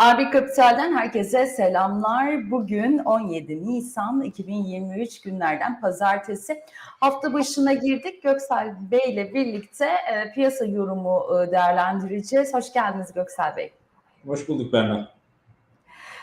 Abi Kapital'den herkese selamlar. Bugün 17 Nisan 2023 günlerden pazartesi. Hafta başına girdik. Göksel Bey ile birlikte e, piyasa yorumu e, değerlendireceğiz. Hoş geldiniz Göksel Bey. Hoş bulduk Berna.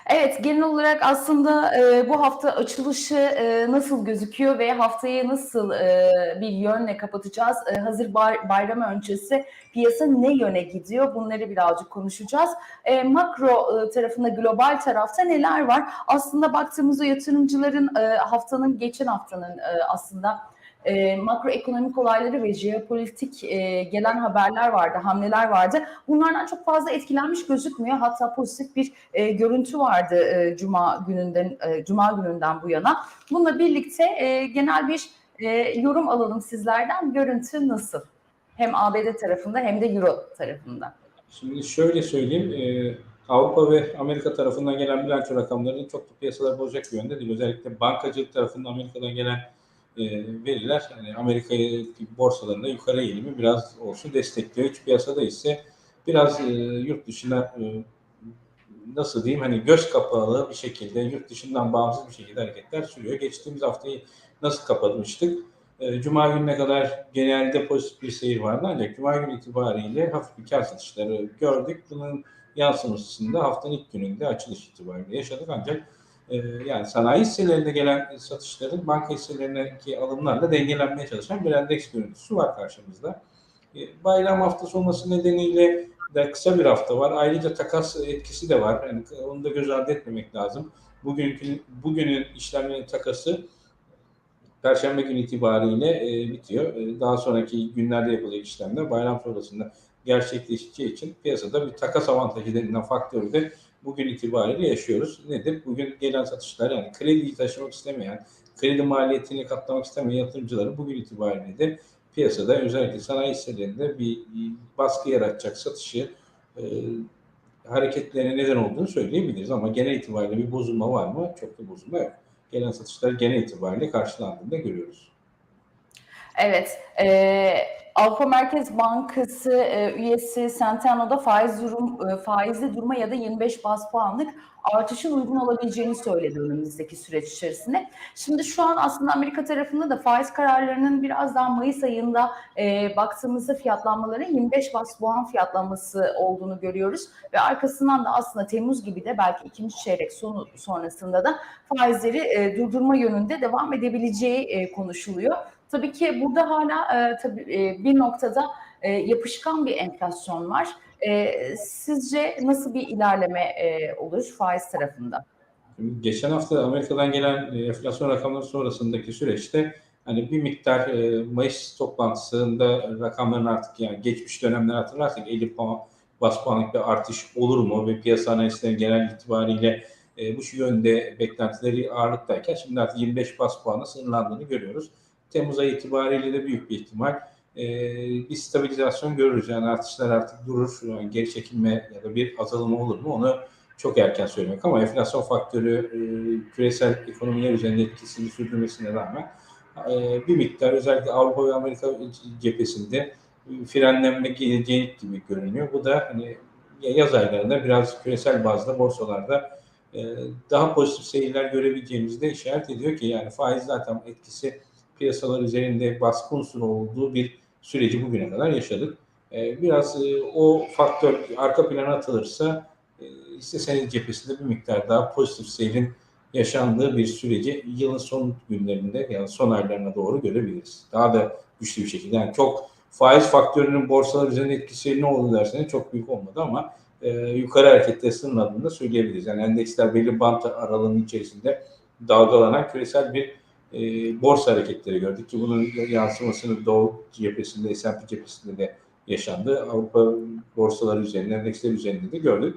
Evet, genel olarak aslında e, bu hafta açılışı e, nasıl gözüküyor ve haftayı nasıl e, bir yönle kapatacağız? E, hazır bay, bayram öncesi piyasa ne yöne gidiyor? Bunları birazcık konuşacağız. E, makro e, tarafında, global tarafta neler var? Aslında baktığımızda yatırımcıların e, haftanın, geçen haftanın e, aslında e, makroekonomik olayları ve jeopolitik e, gelen haberler vardı, hamleler vardı. Bunlardan çok fazla etkilenmiş gözükmüyor. Hatta pozitif bir e, görüntü vardı e, Cuma gününden e, Cuma gününden bu yana. Bununla birlikte e, genel bir e, yorum alalım sizlerden. Görüntü nasıl? Hem ABD tarafında hem de Euro tarafında. Şimdi şöyle söyleyeyim. E, Avrupa ve Amerika tarafından gelen bilanço rakamları çok da piyasaları bozacak bir yönde değil. Özellikle bankacılık tarafından Amerika'dan gelen e, veriler yani Amerika borsalarında yukarı eğilimi biraz olsun destekliyor. İç piyasada ise biraz e, yurt dışına e, nasıl diyeyim hani göz kapalı bir şekilde yurt dışından bağımsız bir şekilde hareketler sürüyor. Geçtiğimiz haftayı nasıl kapatmıştık? Cuma gününe kadar genelde pozitif bir seyir vardı ancak Cuma günü itibariyle hafif bir kar satışları gördük. Bunun yansımasını da haftanın ilk gününde açılış itibariyle yaşadık ancak yani sanayi hisselerinde gelen satışların banka hisselerindeki alımlarla dengelenmeye çalışan bir endeks görüntüsü var karşımızda. E, bayram haftası olması nedeniyle de kısa bir hafta var. Ayrıca takas etkisi de var. Yani onu da göz ardı etmemek lazım. Bugünkü bugünün işlemlerin takası Perşembe günü itibariyle e, bitiyor. E, daha sonraki günlerde yapılacak işlemler bayram sonrasında gerçekleşeceği için piyasada bir takas avantajı denilen faktörü de bugün itibariyle yaşıyoruz. Nedir? Bugün gelen satışlar yani krediyi taşımak istemeyen, kredi maliyetini katlamak istemeyen yatırımcıların bugün itibariyle de piyasada özellikle sanayi hisselerinde bir, baskı yaratacak satışı e, hareketlerine neden olduğunu söyleyebiliriz. Ama genel itibariyle bir bozulma var mı? Çok da bozulma yok. Gelen satışlar genel itibariyle karşılandığını da görüyoruz. Evet. E, Avrupa Merkez Bankası e, üyesi Centeno'da faiz durum e, faizli durma ya da 25 bas puanlık artışın uygun olabileceğini söyledi önümüzdeki süreç içerisinde. Şimdi şu an aslında Amerika tarafında da faiz kararlarının biraz daha Mayıs ayında e, baktığımızda fiyatlanmaların 25 bas puan fiyatlanması olduğunu görüyoruz ve arkasından da aslında Temmuz gibi de belki ikinci çeyrek sonu sonrasında da faizleri e, durdurma yönünde devam edebileceği e, konuşuluyor. Tabii ki burada hala e, tabii e, bir noktada e, yapışkan bir enflasyon var. E, sizce nasıl bir ilerleme e, olur faiz tarafında? Geçen hafta Amerika'dan gelen e, enflasyon rakamları sonrasındaki süreçte hani bir miktar e, Mayıs toplantısında rakamların artık yani geçmiş dönemler hatırlarsak 50 puan bas puanlık bir artış olur mu ve piyasa analistlerin genel itibariyle e, bu yönde beklentileri ağırlıktayken şimdi artık 25 bas puanla sınırlandığını görüyoruz. Temmuz ayı itibariyle de büyük bir ihtimal e, bir stabilizasyon görürüz. Yani artışlar artık durur, yani geri çekilme ya da bir azalma olur mu onu çok erken söylemek ama enflasyon faktörü e, küresel ekonomiler üzerinde etkisini sürdürmesine rağmen e, bir miktar özellikle Avrupa ve Amerika cephesinde frenlenme geleceği gibi görünüyor. Bu da hani yaz aylarında biraz küresel bazda borsalarda e, daha pozitif seyirler görebileceğimizi de işaret ediyor ki yani faiz zaten etkisi piyasalar üzerinde baskı olduğu bir süreci bugüne kadar yaşadık. Ee, biraz e, o faktör arka plana atılırsa e, senin cephesinde bir miktar daha pozitif seyrin yaşandığı bir süreci yılın son günlerinde yani son aylarına doğru görebiliriz. Daha da güçlü bir şekilde. Yani çok faiz faktörünün borsalar üzerinde etkisi ne oldu derseniz çok büyük olmadı ama e, yukarı harekette sınırladığını da söyleyebiliriz. Yani endeksler belli bant aralığının içerisinde dalgalanan küresel bir e, borsa hareketleri gördük ki bunun yansımasını Doğu cephesinde, S&P cephesinde de yaşandı. Avrupa borsaları üzerinde, endeksler üzerinde de gördük.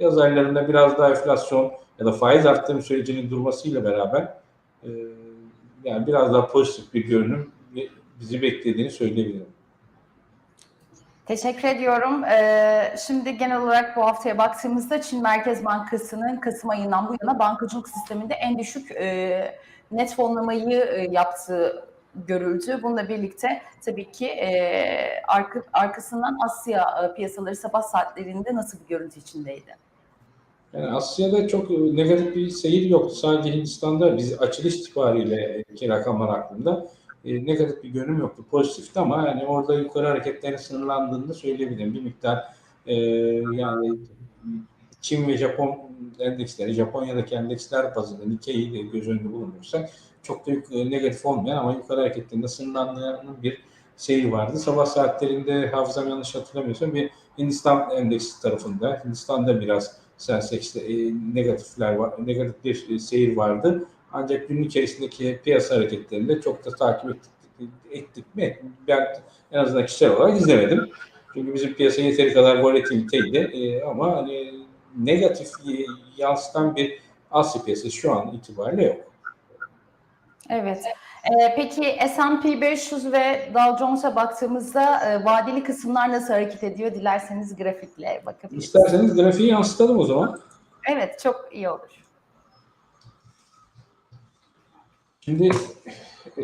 Yaz aylarında biraz daha enflasyon ya da faiz arttırım sürecinin durmasıyla beraber e, yani biraz daha pozitif bir görünüm bizi beklediğini söyleyebilirim. Teşekkür ediyorum. Ee, şimdi genel olarak bu haftaya baktığımızda Çin Merkez Bankası'nın Kasım ayından bu yana bankacılık sisteminde en düşük e, net fonlamayı e, yaptığı görüldü. Bununla birlikte tabii ki e, arka, arkasından Asya e, piyasaları sabah saatlerinde nasıl bir görüntü içindeydi? Yani Asya'da çok e, negatif bir seyir yoktu. Sadece Hindistan'da biz açılış itibariyle ki rakamlar hakkında e, negatif bir görünüm yoktu. Pozitifti ama yani orada yukarı hareketlerin sınırlandığını söyleyebilirim. Bir miktar e, yani Çin ve Japon endeksleri, Japonya'daki endeksler bazında Nikkei'yi de göz önünde bulundurursak çok da e, negatif olmayan ama yukarı hareketlerinde sınırlandığının bir seyir vardı. Sabah saatlerinde hafızam yanlış hatırlamıyorsam bir Hindistan endeksi tarafında, Hindistan'da biraz Sensex'te e, negatifler var, negatif bir e, seyir vardı. Ancak gün içerisindeki piyasa hareketlerinde çok da takip ettik, ettik mi? Ben en azından kişisel olarak izlemedim. Çünkü bizim piyasa yeteri kadar volatiliteydi e, ama hani negatif yansıtan bir Asya piyasası şu an itibariyle yok. Evet. Ee, peki S&P 500 ve Dow Jones'a baktığımızda e, vadeli kısımlar nasıl hareket ediyor? Dilerseniz grafikle bakabiliriz. İsterseniz grafiği yansıtalım o zaman. Evet, çok iyi olur. Şimdi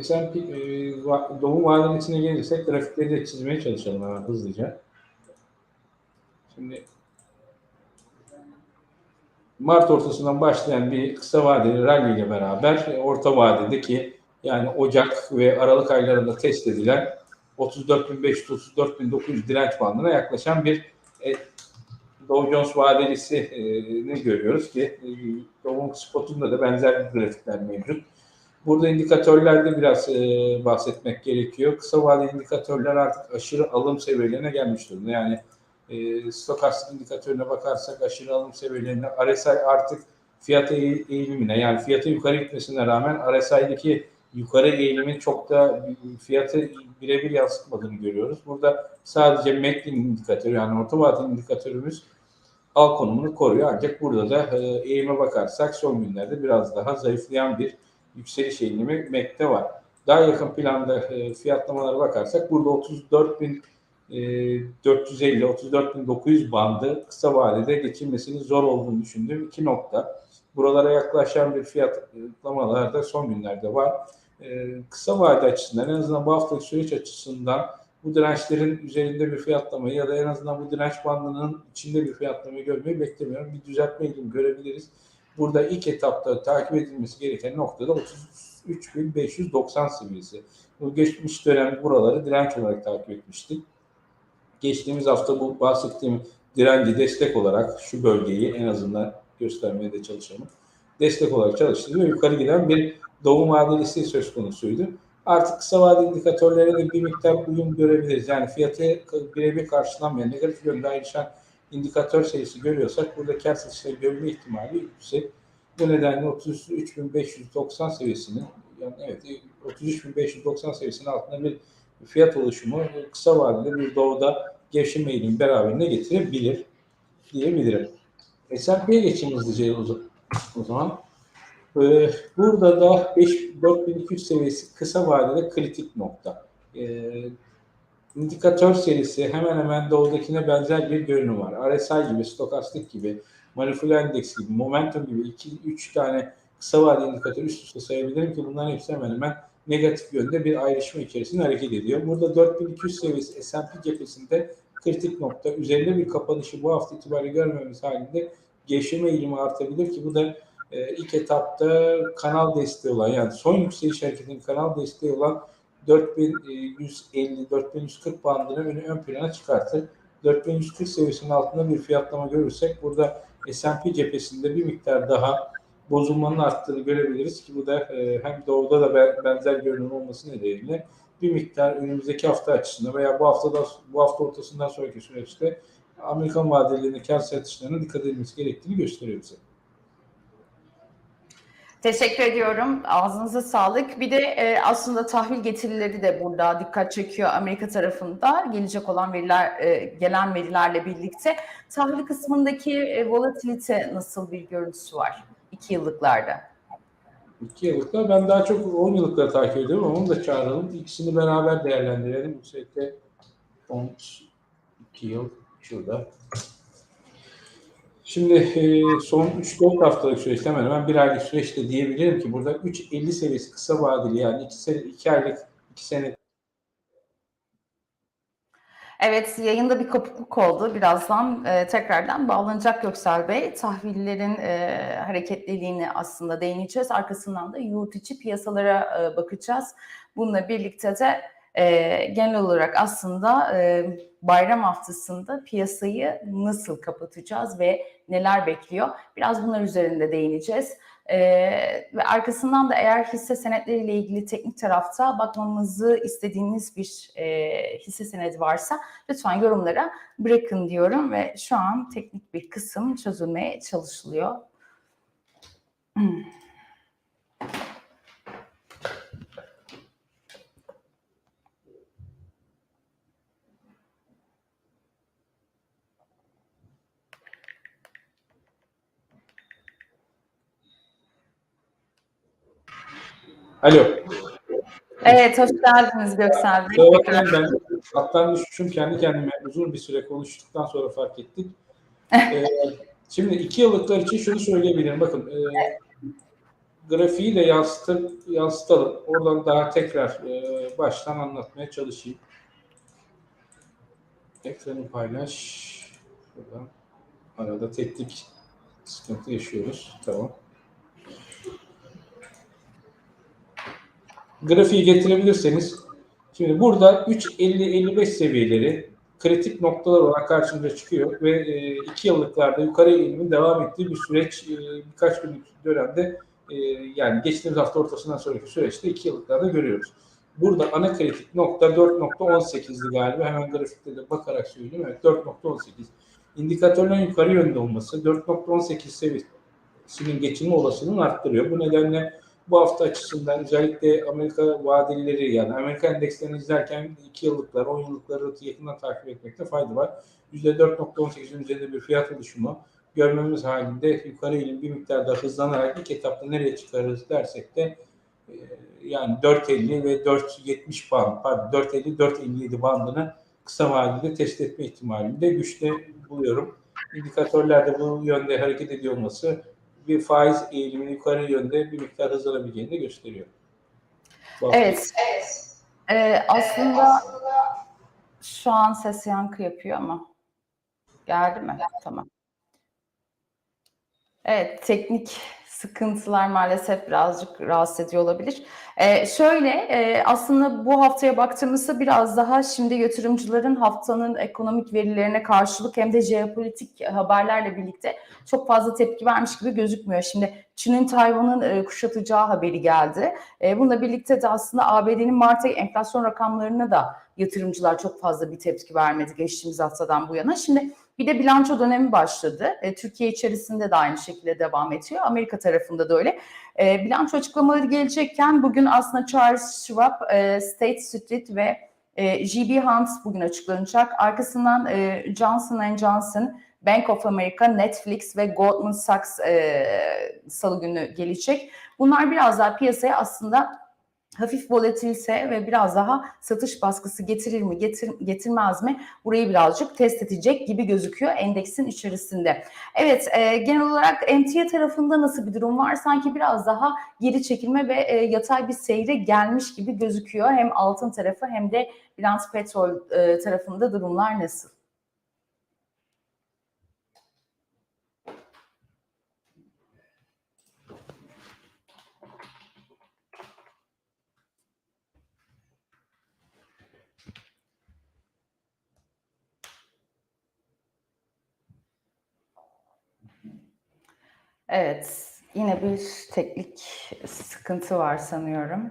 S&P e, doğum vadelisine gelirsek grafikleri de çizmeye çalışalım hemen hızlıca. Şimdi Mart ortasından başlayan bir kısa vadeli rally ile beraber e, orta vadedeki yani Ocak ve Aralık aylarında test edilen 34.500-34.900 direnç bandına yaklaşan bir e, Dow Jones vadelisi e, görüyoruz ki e, Dow Spot'unda da benzer grafikler mevcut. Burada indikatörlerde biraz e, bahsetmek gerekiyor. Kısa vadeli indikatörler artık aşırı alım seviyelerine gelmiş durumda. Yani e, stokastik indikatörüne bakarsak aşırı alım seviyelerine RSI artık fiyat eğ- eğilimine yani fiyatı yukarı gitmesine rağmen RSI'deki yukarı eğilimin çok da fiyatı birebir yansıtmadığını görüyoruz. Burada sadece MACD indikatörü yani orta vadeli indikatörümüz al konumunu koruyor. Ancak burada da e, eğime bakarsak son günlerde biraz daha zayıflayan bir yükseliş eğilimi MEC'te var. Daha yakın planda e, fiyatlamalara bakarsak burada 34.450 34.900 bandı kısa vadede geçilmesinin zor olduğunu düşündüğüm iki nokta. Buralara yaklaşan bir fiyatlamalar da son günlerde var. E, kısa vade açısından en azından bu haftalık süreç açısından bu dirençlerin üzerinde bir fiyatlamayı ya da en azından bu direnç bandının içinde bir fiyatlamayı görmeyi beklemiyorum. Bir düzeltme eğilimi görebiliriz. Burada ilk etapta takip edilmesi gereken noktada 33.590 seviyesi. Bu geçmiş dönem buraları direnç olarak takip etmiştik. Geçtiğimiz hafta bu bahsettiğim direnci destek olarak şu bölgeyi en azından göstermeye de çalışalım. Destek olarak çalıştı ve yukarı giden bir doğum vadelisi söz konusuydu. Artık kısa vadeli indikatörlere de bir miktar uyum görebiliriz. Yani fiyatı birebir karşılanmayan negatif yönde ayrışan indikatör sayısı görüyorsak burada kar satışları görme ihtimali yüksek. Bu nedenle 33.590 seviyesinin yani evet 33.590 seviyesinin altında bir fiyat oluşumu kısa vadede bir doğuda gevşeme eğilimi beraberinde getirebilir diyebilirim. S&P'ye geçeyim hızlıca o za- o zaman. Ee, burada da 5, 4200 seviyesi kısa vadede kritik nokta. Ee, indikatör serisi hemen hemen doğudakine benzer bir görünüm var. RSI gibi, stokastik gibi, manipüle endeks gibi, momentum gibi 2-3 tane kısa vadeli indikatör üst üste sayabilirim ki bunların hepsi hemen hemen negatif yönde bir ayrışma içerisinde hareket ediyor. Burada 4200 seviyesi S&P cephesinde kritik nokta. Üzerinde bir kapanışı bu hafta itibariyle görmemiz halinde gevşeme eğilimi artabilir ki bu da e, ilk etapta kanal desteği olan yani son yükseliş hareketinin kanal desteği olan 4150-4140 bandını ön, ön plana çıkartır. 4140 seviyesinin altında bir fiyatlama görürsek burada S&P cephesinde bir miktar daha bozulmanın arttığını görebiliriz ki bu da e, hem doğuda da be- benzer görünüm olması nedeniyle bir miktar önümüzdeki hafta açısından veya bu haftada bu hafta ortasından sonraki süreçte Amerikan vadelerinde kar satışlarına dikkat edilmesi gerektiğini gösteriyor bize. Teşekkür ediyorum. Ağzınıza sağlık. Bir de e, aslında tahvil getirileri de burada dikkat çekiyor Amerika tarafında. Gelecek olan veriler, e, gelen verilerle birlikte. Tahvil kısmındaki e, volatilite nasıl bir görüntüsü var? İki yıllıklarda. İki yıllıklar ben daha çok 10 yıllıkları takip ediyorum ama onu da çağıralım. İkisini beraber değerlendirelim. Yüksekte 12 yıl şurada. Şimdi e, son 3-4 haftalık süreçte hemen hemen bir aylık süreçte diyebilirim ki burada 3.50 seviyesi kısa vadeli yani 2 sene 2 aylık 2 sene Evet, yayında bir kopukluk oldu. Birazdan e, tekrardan bağlanacak Göksel Bey. Tahvillerin e, hareketliliğini aslında değineceğiz. Arkasından da yurt içi piyasalara e, bakacağız. Bununla birlikte de e, genel olarak aslında e, bayram haftasında piyasayı nasıl kapatacağız ve neler bekliyor? Biraz bunlar üzerinde değineceğiz. Ee, ve arkasından da eğer hisse senetleriyle ilgili teknik tarafta bakmamızı istediğiniz bir e, hisse senedi varsa lütfen yorumlara bırakın diyorum ve şu an teknik bir kısım çözülmeye çalışılıyor. Hmm. Alo. Evet, hoş geldiniz Göksel Bey. Bakmayın ben hattan düşmüşüm kendi kendime uzun bir süre konuştuktan sonra fark ettik. Ee, şimdi iki yıllıklar için şunu söyleyebilirim. Bakın e, grafiği de yansıtı, yansıtalım. Oradan daha tekrar e, baştan anlatmaya çalışayım. Ekranı paylaş. Şuradan. Arada teknik sıkıntı yaşıyoruz. Tamam. Grafiği getirebilirseniz Şimdi burada 3.50-55 seviyeleri kritik noktalar olarak karşımıza çıkıyor ve e, iki yıllıklarda yukarı eğilimin devam ettiği bir süreç e, birkaç günlük dönemde e, yani geçtiğimiz hafta ortasından sonraki süreçte iki yıllıklarda görüyoruz. Burada ana kritik nokta 4.18'di galiba. Hemen grafikte de bakarak söyleyeyim. Evet 4.18. İndikatörlerin yukarı yönde olması 4.18 seviyesinin geçilme olasılığını arttırıyor. Bu nedenle bu hafta açısından özellikle Amerika vadelileri yani Amerika endekslerini izlerken 2 yıllıklar, 10 yıllıkları yakından takip etmekte fayda var. %4.18'in üzerinde bir fiyat oluşumu görmemiz halinde yukarı eğilim bir miktar daha hızlanarak ilk etapta nereye çıkarız dersek de e, yani 4.50 ve 4.70 band, pardon 4.50-4.57 bandını kısa vadede test etme ihtimalini de güçte buluyorum. İndikatörlerde bu yönde hareket ediyor olması bir faiz eğiliminin yukarı yönde bir miktar hızlanabileceğini de gösteriyor. Bu Evet. Ee, aslında şu an ses yankı yapıyor ama geldi mi? Tamam. Evet, teknik sıkıntılar maalesef birazcık rahatsız ediyor olabilir. Ee, şöyle e, aslında bu haftaya baktığımızda biraz daha şimdi yatırımcıların haftanın ekonomik verilerine karşılık hem de jeopolitik haberlerle birlikte çok fazla tepki vermiş gibi gözükmüyor. Şimdi Çin'in Tayvan'ın e, kuşatacağı haberi geldi. E, bununla birlikte de aslında ABD'nin Mart ayı enflasyon rakamlarına da yatırımcılar çok fazla bir tepki vermedi geçtiğimiz haftadan bu yana. Şimdi bir de bilanço dönemi başladı. E, Türkiye içerisinde de aynı şekilde devam ediyor. Amerika tarafında da öyle. E, bilanço açıklamaları gelecekken bugün aslında Charles Schwab, e, State Street ve e, GB Hunt bugün açıklanacak. Arkasından e, Johnson Johnson, Bank of America, Netflix ve Goldman Sachs e, salı günü gelecek. Bunlar biraz daha piyasaya aslında hafif volatilite ve biraz daha satış baskısı getirir mi getir, getirmez mi burayı birazcık test edecek gibi gözüküyor endeksin içerisinde. Evet e, genel olarak emtia tarafında nasıl bir durum var? Sanki biraz daha geri çekilme ve e, yatay bir seyre gelmiş gibi gözüküyor. Hem altın tarafı hem de Brent petrol e, tarafında durumlar nasıl? Evet, yine bir teknik sıkıntı var sanıyorum.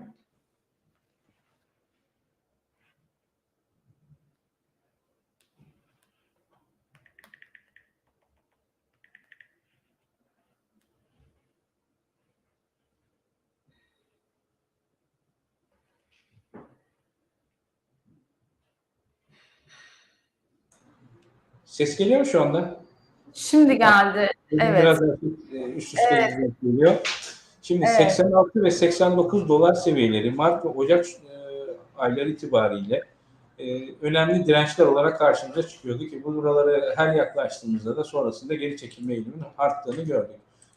Ses geliyor mu şu anda? Şimdi geldi. Evet. Biraz üst üste Evet. geliyor. Şimdi Evet. 86 ve 89 dolar seviyeleri Mart ve Ocak e, ayları itibariyle e, önemli dirençler olarak karşımıza çıkıyordu ki bu buralara her yaklaştığımızda da sonrasında geri çekilme eğiliminin arttığını gördük.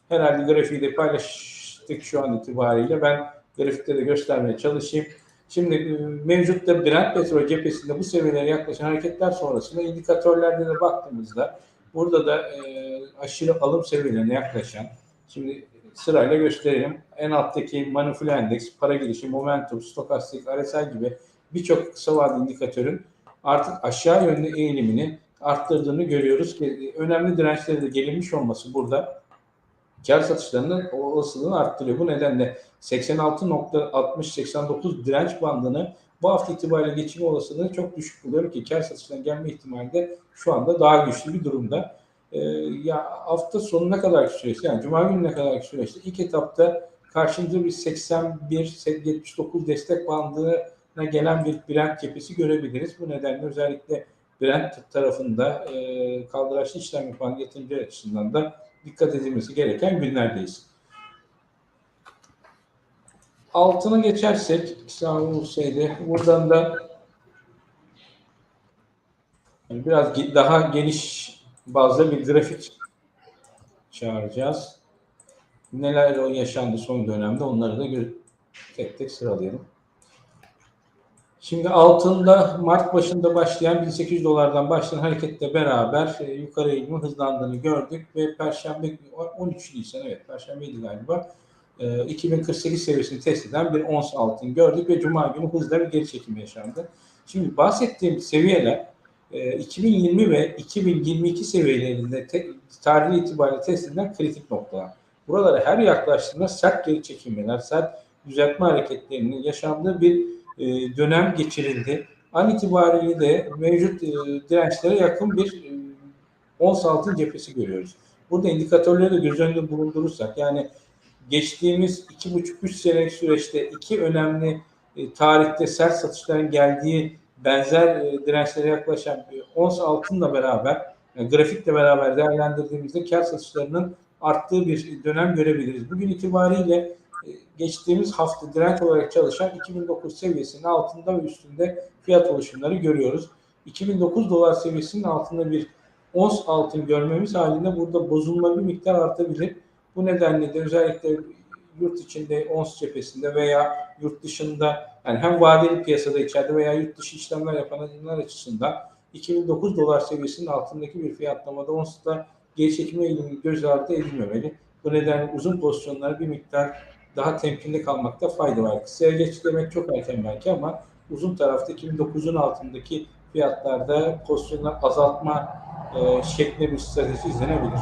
Herhalde grafiği de paylaştık şu an itibariyle. Ben grafikte de göstermeye çalışayım. Şimdi e, mevcutta Brent petrol cephesinde bu seviyelere yaklaşan hareketler sonrasında indikatörlerde de baktığımızda burada da e, aşırı alım seviyelerine yaklaşan şimdi sırayla gösterelim. En alttaki manipüle endeks, para girişi, momentum, stokastik, RSI gibi birçok kısa vadeli indikatörün artık aşağı yönlü eğilimini arttırdığını görüyoruz ki önemli dirençlere de gelinmiş olması burada kar satışlarının olasılığını arttırıyor. Bu nedenle 86.60-89 direnç bandını bu hafta itibariyle geçirme olasılığını çok düşük buluyorum ki kar satışlarına gelme ihtimali de şu anda daha güçlü bir durumda. Ee, ya hafta sonuna kadar süreçte yani cuma gününe kadar süreçte ilk etapta karşımıza bir 81-79 destek bandına gelen bir Brent cephesi görebiliriz. Bu nedenle özellikle Brent tarafında e, kaldıraçlı işlem yapan yatırımcı açısından da dikkat edilmesi gereken günlerdeyiz. Altına geçersek İstanbul Seydi buradan da biraz daha geniş bazda bir grafik çağıracağız. Neler yaşandı son dönemde onları da tek tek sıralayalım. Şimdi altında Mart başında başlayan 1800 dolardan başlayan hareketle beraber e, yukarı eğilimin hızlandığını gördük ve Perşembe 13 Nisan evet Perşembeydi galiba e, 2048 seviyesini test eden bir ons altın gördük ve Cuma günü hızla bir geri çekim yaşandı. Şimdi bahsettiğim seviyeler e, 2020 ve 2022 seviyelerinde te, tarih itibariyle test edilen kritik noktalar. Buralara her yaklaştığında sert geri çekilmeler, sert düzeltme hareketlerinin yaşandığı bir e, dönem geçirildi. An itibariyle de mevcut e, dirençlere yakın bir e, ons altın cephesi görüyoruz. Burada indikatörleri de göz önünde bulundurursak yani geçtiğimiz iki buçuk üç senelik süreçte iki önemli e, tarihte sert satışların geldiği benzer e, dirençlere yaklaşan bir ons altınla beraber yani grafikle beraber değerlendirdiğimizde kar satışlarının arttığı bir dönem görebiliriz. Bugün itibariyle e, geçtiğimiz hafta direnç olarak çalışan 2009 seviyesinin altında ve üstünde fiyat oluşumları görüyoruz. 2009 dolar seviyesinin altında bir ons altın görmemiz halinde burada bozulma bir miktar artabilir. Bu nedenle de özellikle yurt içinde ons cephesinde veya yurt dışında yani hem vadeli piyasada içeride veya yurt dışı işlemler yapanlar açısından 2009 dolar seviyesinin altındaki bir fiyatlamada onsta geri çekime eğilimi göz ardı edilmemeli. Bu nedenle uzun pozisyonlara bir miktar daha temkinli kalmakta fayda var. Kısaya geç demek çok erken belki ama uzun tarafta 2009'un altındaki fiyatlarda pozisyonlar azaltma e, şeklinde bir strateji izlenebilir.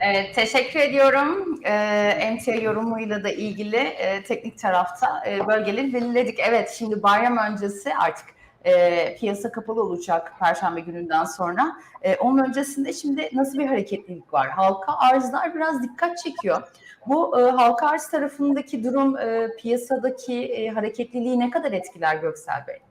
Evet, teşekkür ediyorum. E, emtia yorumuyla da ilgili e, teknik tarafta e, bölgeleri belirledik. Evet, şimdi bayram öncesi artık e, piyasa kapalı olacak Perşembe gününden sonra. E, onun öncesinde şimdi nasıl bir hareketlilik var? Halka arzlar biraz dikkat çekiyor. Bu e, halka arz tarafındaki durum e, piyasadaki e, hareketliliği ne kadar etkiler Göksel Bey?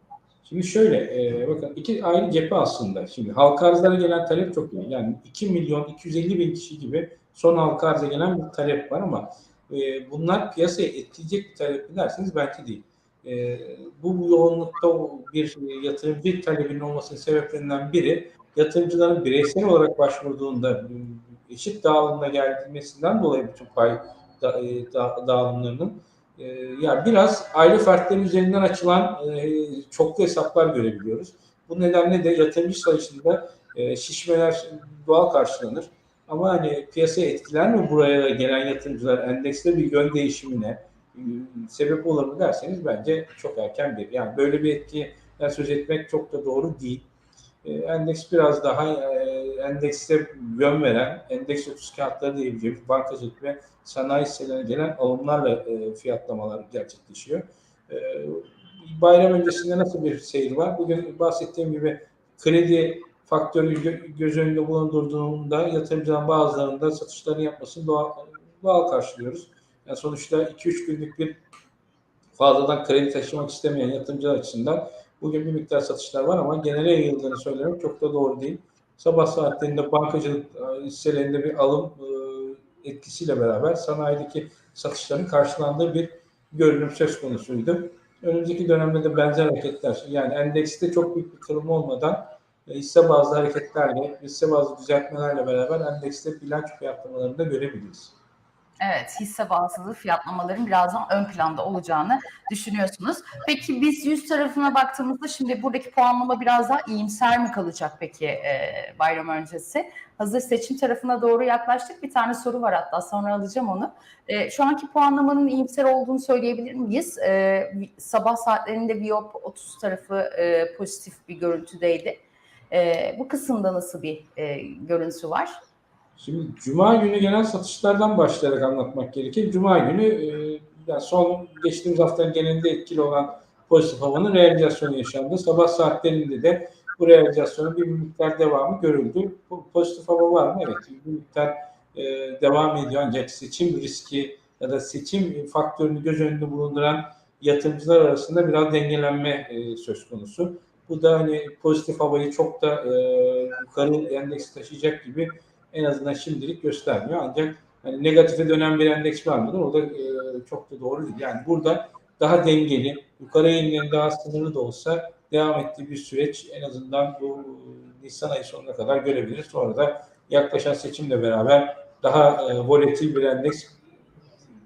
Şimdi şöyle e, bakın iki ayrı cephe aslında. Şimdi halka arzlara gelen talep çok iyi. Yani 2 milyon 250 bin kişi gibi son halka arza gelen bir talep var ama e, bunlar piyasaya etkileyecek bir talep mi derseniz belki değil. E, bu yoğunlukta bir yatırımcı talebinin olmasının sebeplerinden biri yatırımcıların bireysel olarak başvurduğunda eşit dağılımına gelmesinden dolayı bütün pay da, e, da, dağılımlarının e, yani biraz aile fertleri üzerinden açılan e, çoklu hesaplar görebiliyoruz. Bu nedenle de yatırımcı sayısında e, şişmeler doğal karşılanır. Ama hani piyasaya etkiler mi buraya gelen yatırımcılar endekste bir yön değişimine e, sebep olur mu derseniz bence çok erken bir. Yani böyle bir etkiden söz etmek çok da doğru değil. E, endeks biraz daha e, endekste yön veren, endeks 30 kağıtları diyebileceğimiz bankacılık ve sanayi hisselerine gelen alımlarla e, fiyatlamalar gerçekleşiyor. Bayram öncesinde nasıl bir seyir var? Bugün bahsettiğim gibi kredi faktörü gö- göz önünde bulundurduğunda yatırımcıların bazılarında satışlarını yapmasını doğal, doğal karşılıyoruz. Yani sonuçta 2-3 günlük bir fazladan kredi taşımak istemeyen yatırımcılar açısından bugün bir miktar satışlar var ama genele yayıldığını söylemek çok da doğru değil. Sabah saatlerinde bankacılık e, hisselerinde bir alım e, etkisiyle beraber sanayideki satışların karşılandığı bir görünüm söz konusuydu. Önümüzdeki dönemde de benzer hareketler, yani endekste çok büyük bir kırılma olmadan e, hisse bazlı hareketlerle, hisse bazlı düzeltmelerle beraber endekste bilanço fiyatlamalarını da görebiliriz. Evet, hisse bazlı fiyatlamaların birazdan ön planda olacağını düşünüyorsunuz. Peki biz yüz tarafına baktığımızda şimdi buradaki puanlama biraz daha iyimser mi kalacak peki e, bayram öncesi? Hazır seçim tarafına doğru yaklaştık. Bir tane soru var hatta sonra alacağım onu. E, şu anki puanlamanın iyimser olduğunu söyleyebilir miyiz? E, sabah saatlerinde Biop 30 tarafı e, pozitif bir görüntüdeydi. E, bu kısımda nasıl bir e, görüntü var? Şimdi Cuma günü gelen satışlardan başlayarak anlatmak gerekir. Cuma günü e, yani son geçtiğimiz haftanın genelinde etkili olan pozitif havanın realizasyonu yaşandı. Sabah saatlerinde de bu realizasyonun bir miktar devamı görüldü. Pozitif hava var mı? Evet. Bir miktar e, devam ediyor ancak seçim riski ya da seçim faktörünü göz önünde bulunduran yatırımcılar arasında biraz dengelenme e, söz konusu. Bu da hani pozitif havayı çok da e, yukarı endeks taşıyacak gibi en azından şimdilik göstermiyor. Ancak hani negatife dönen bir endeks var mıdır? O da e, çok da doğru değil. Yani burada daha dengeli, yukarı eğilimlerin daha sınırlı da olsa devam ettiği bir süreç en azından bu Nisan ayı sonuna kadar görebiliriz. Sonra da yaklaşan seçimle beraber daha e, volatil bir endeks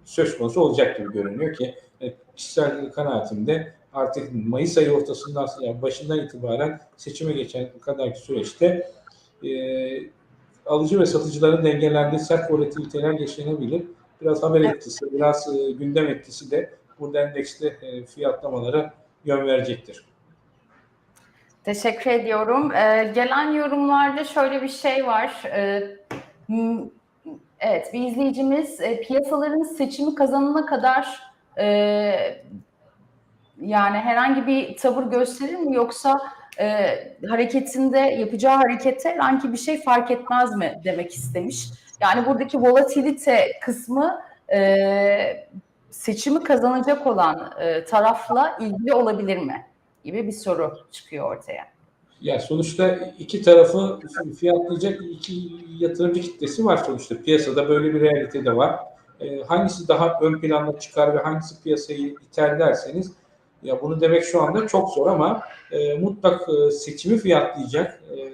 söz konusu olacak gibi görünüyor ki e, kişisel kanaatimde artık Mayıs ayı ortasından yani başından itibaren seçime geçen kadarki süreçte e, alıcı ve satıcıların dengelendiği sert volatiliteler yaşanabilir. Biraz haber etkisi, biraz e, gündem etkisi de burada endekste e, fiyatlamalara yön verecektir. Teşekkür ediyorum. Ee, gelen yorumlarda şöyle bir şey var. Ee, evet, bir izleyicimiz e, piyasaların seçimi kazanana kadar e, yani herhangi bir tavır gösterir mi yoksa e, hareketinde yapacağı harekette herhangi bir şey fark etmez mi demek istemiş. Yani buradaki volatilite kısmı e, seçimi kazanacak olan e, tarafla ilgili olabilir mi? gibi bir soru çıkıyor ortaya. Ya sonuçta iki tarafı fiyatlayacak iki yatırımcı kitlesi var sonuçta. Piyasada böyle bir realite de var. E, hangisi daha ön planda çıkar ve hangisi piyasayı iter derseniz ya bunu demek şu anda çok zor ama e, mutlak e, seçimi fiyatlayacak e,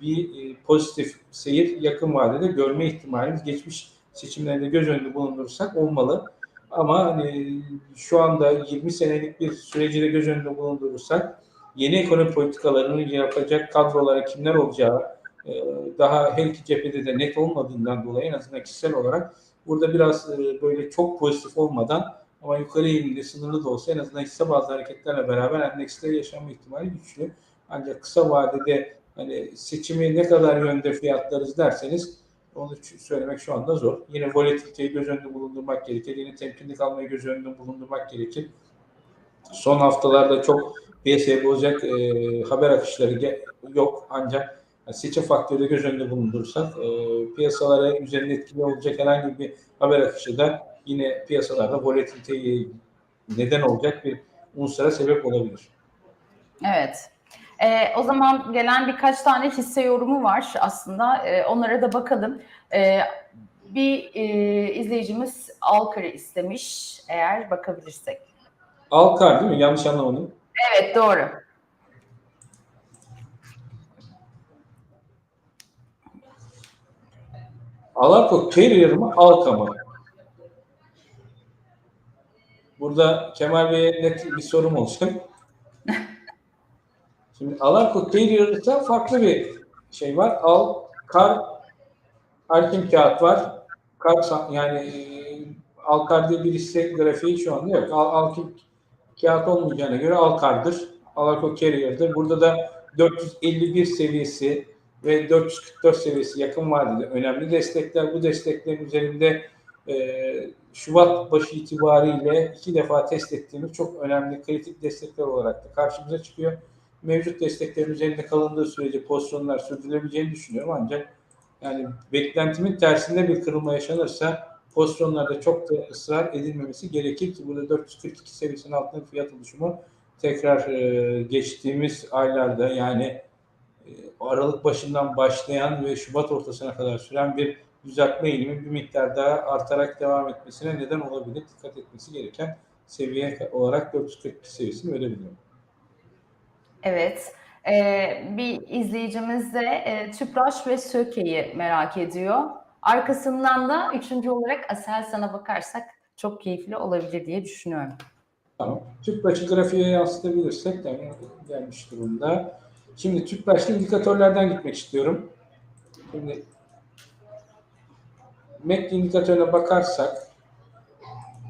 bir e, pozitif seyir yakın vadede görme ihtimalimiz geçmiş seçimlerinde göz önünde bulundurursak olmalı. Ama hani şu anda 20 senelik bir süreci de göz önünde bulundurursak yeni ekonomi politikalarını yapacak kadrolara kimler olacağı e, daha her iki cephede de net olmadığından dolayı en azından kişisel olarak burada biraz e, böyle çok pozitif olmadan ama yukarı eğilimde sınırlı da olsa en azından hisse bazı hareketlerle beraber endekste yaşanma ihtimali güçlü. Ancak kısa vadede hani seçimi ne kadar yönde fiyatlarız derseniz onu söylemek şu anda zor. Yine volatiliteyi göz önünde bulundurmak gerekir. Yine temkinlik almayı göz önünde bulundurmak gerekir. Son haftalarda çok piyasaya bozacak e, haber akışları yok. Ancak seçim faktörü göz önünde bulundurursak e, piyasalara üzerinde etkili olacak herhangi bir haber akışı da yine piyasalarda volatiliteyi neden olacak bir unsura sebep olabilir. Evet. E, o zaman gelen birkaç tane hisse yorumu var aslında. E, onlara da bakalım. E, bir e, izleyicimiz Alkar'ı istemiş eğer bakabilirsek. Alkar değil mi? Yanlış anlamadım. Evet doğru. Alarko Carrier mı Alka mı? Burada Kemal Bey'e net bir sorum olsun. Şimdi Alarko Carrier'da farklı bir şey var. Al, kar, hakim kağıt var. Kar, yani e, Alkar diye bir hisse grafiği şu anda yok. Al, Alkim kağıt olmayacağına göre Alkar'dır. Alarko Carrier'dır. Burada da 451 seviyesi ve 444 seviyesi yakın vadede önemli destekler. Bu desteklerin üzerinde Şubat başı itibariyle iki defa test ettiğimiz çok önemli kritik destekler olarak da karşımıza çıkıyor. Mevcut desteklerin üzerinde kalındığı sürece pozisyonlar sürdürülebileceğini düşünüyorum ancak yani beklentimin tersinde bir kırılma yaşanırsa pozisyonlarda çok da ısrar edilmemesi gerekir ki burada 442 seviyesinin altında fiyat oluşumu tekrar e, geçtiğimiz aylarda yani e, Aralık başından başlayan ve Şubat ortasına kadar süren bir düzeltme eğilimi bir miktar daha artarak devam etmesine neden olabilir. Dikkat etmesi gereken seviye olarak 442 seviyesini verebilirim. Evet. Ee, bir izleyicimiz de e, Tüpraş ve Söke'yi merak ediyor. Arkasından da üçüncü olarak Aselsan'a bakarsak çok keyifli olabilir diye düşünüyorum. Tamam. Tüpraş'ı grafiğe yansıtabilirsek de gelmiş durumda. Şimdi Tüpraş'lı indikatörlerden gitmek istiyorum. Şimdi MACD indikatörüne bakarsak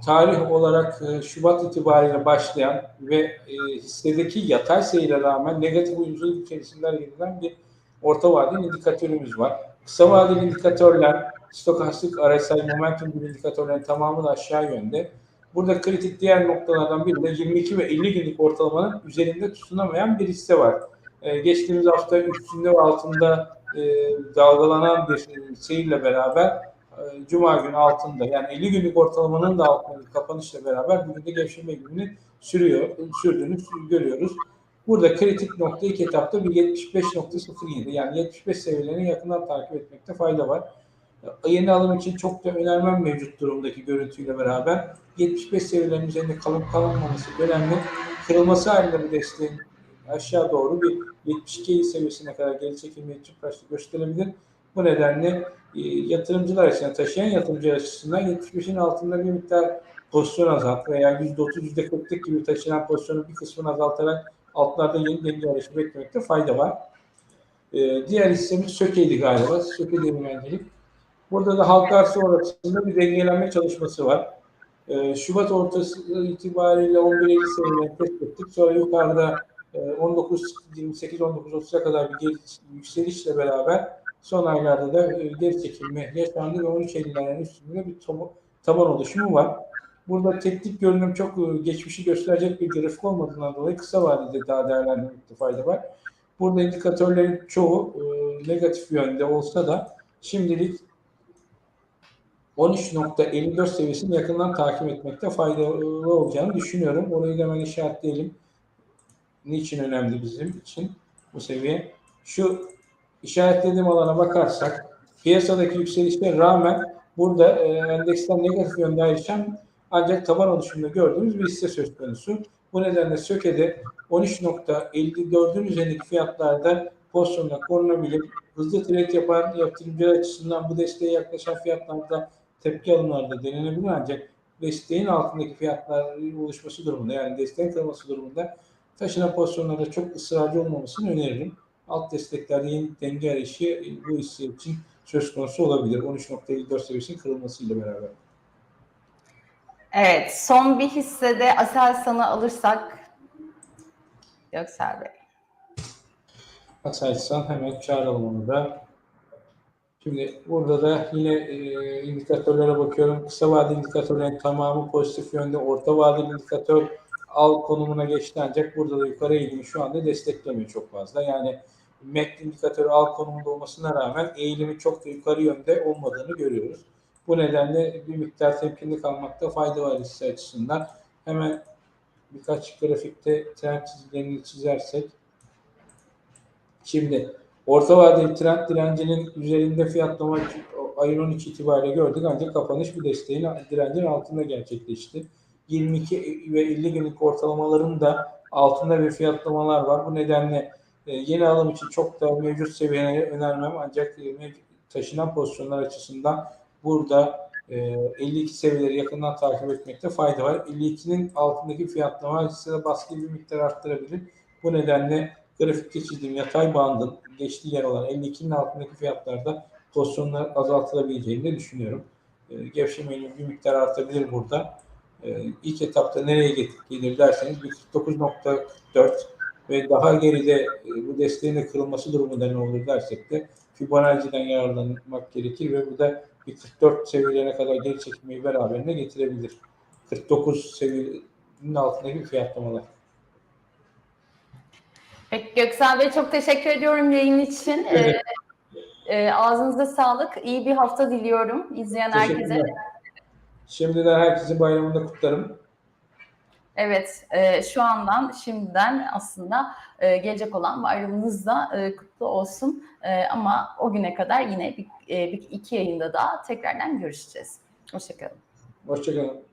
tarih olarak e, Şubat itibariyle başlayan ve e, hissedeki yatay seyre rağmen negatif uyumsuzluk içerisinde hareket eden bir orta vadeli indikatörümüz var. Kısa vadeli indikatörler, stokastik, RSI, momentum gibi indikatörlerin tamamı da aşağı yönde. Burada kritik diğer noktalardan biri de 22 ve 50 günlük ortalamanın üzerinde tutunamayan bir hisse var. Ee, geçtiğimiz hafta üstünde ve altında e, dalgalanan bir e, seyirle beraber e, Cuma günü altında yani 50 günlük ortalamanın da altında kapanışla beraber bugün de gevşeme gününü sürüyor, sürdüğünü görüyoruz. Burada kritik nokta ilk etapta bir 75.07 yani 75 seviyelerini yakından takip etmekte fayda var. Yeni alım için çok da önermem mevcut durumdaki görüntüyle beraber 75 seviyelerin üzerinde kalıp kalınmaması önemli. Kırılması halinde bu desteğin aşağı doğru bir 72 seviyesine kadar geri çekilmeyi Tüpraş'ta gösterebilir. Bu nedenle yatırımcılar açısından, taşıyan yatırımcılar açısından 75'in altında bir miktar pozisyon azalt veya %30, %40'lık gibi taşınan pozisyonun bir kısmını azaltarak altlarda yeni denge arayışı beklemekte fayda var. E, diğer hissemiz Söke'ydi galiba. Söke Demirmencilik. Burada da halklar sonrasında bir dengelenme çalışması var. Ee, Şubat ortası itibariyle 11.50 seviyelerini test ettik. Sonra yukarıda e, 19.28-19.30'a kadar bir yükselişle beraber son aylarda da e, geri çekilme yaşandı ve 13.50'lerin üstünde bir taban oluşumu var. Burada teknik görünüm çok e, geçmişi gösterecek bir grafik olmadığından dolayı kısa vadede daha değerlendirmekte fayda var. Burada indikatörlerin çoğu e, negatif yönde olsa da şimdilik 13.54 seviyesini yakından takip etmekte faydalı olacağını düşünüyorum. Orayı da hemen işaretleyelim. Niçin önemli bizim için bu seviye? Şu işaretlediğim alana bakarsak piyasadaki yükselişe rağmen burada e, endeksten negatif yönde ayrışan ancak taban oluşumunda gördüğümüz bir hisse söz konusu. Bu nedenle Söke'de 13.54'ün üzerindeki fiyatlarda pozisyonla korunabilir. Hızlı trade yapan yatırımcılar açısından bu desteğe yaklaşan fiyatlarda tepki alımlarda denenebilir ancak desteğin altındaki fiyatların oluşması durumunda yani desteğin kırılması durumunda taşınan pozisyonlarda çok ısrarcı olmamasını öneririm. Alt desteklerde yeni denge arayışı bu hisse için söz konusu olabilir. 13.54 seviyesinin kırılmasıyla beraber. Evet, son bir hissede Aselsan'ı alırsak Göksel Bey. Aselsan hemen çağıralım onu da. Şimdi burada da yine e, indikatörlere bakıyorum. Kısa vadeli indikatörlerin tamamı pozitif yönde. Orta vadeli indikatör al konumuna geçti ancak burada da yukarı eğilimi şu anda desteklemiyor çok fazla. Yani MACD indikatörü al konumunda olmasına rağmen eğilimi çok da yukarı yönde olmadığını görüyoruz. Bu nedenle bir miktar temkinli kalmakta fayda var hisse açısından. Hemen birkaç grafikte trend çizgilerini çizersek. Şimdi orta vadeli trend direncinin üzerinde fiyatlama ayın 13 itibariyle gördük ancak kapanış bu desteğin direncin altında gerçekleşti. 22 ve 50 günlük ortalamaların da altında bir fiyatlamalar var. Bu nedenle e, yeni alım için çok da mevcut seviyeye önermem ancak e, taşınan pozisyonlar açısından burada e, 52 seviyeleri yakından takip etmekte fayda var. 52'nin altındaki fiyatlama hissede baskı bir miktar arttırabilir. Bu nedenle grafikte çizdiğim yatay bandın geçtiği yer olan 52'nin altındaki fiyatlarda pozisyonlar azaltılabileceğini de düşünüyorum. E, gevşemenin bir miktar artabilir burada. E, ilk etapta nereye gelir derseniz 49.44 ve daha geride e, bu desteğin de kırılması durumunda ne olur dersek de Fibonacci'den yararlanmak gerekir ve bu da bir 44 seviyelerine kadar geri çekilmeyi beraberinde getirebilir. 49 seviyenin altındaki fiyatlamalar. Peki Göksel Bey çok teşekkür ediyorum yayın için. Evet. Ee, e, ağzınıza sağlık. İyi bir hafta diliyorum izleyen herkese. Şimdiden herkesin bayramını kutlarım. Evet, e, şu andan şimdiden aslında e, gelecek olan bayramınız da e, kutlu olsun. E, ama o güne kadar yine bir, e, bir iki yayında daha tekrardan görüşeceğiz. Hoşçakalın. Hoşçakalın.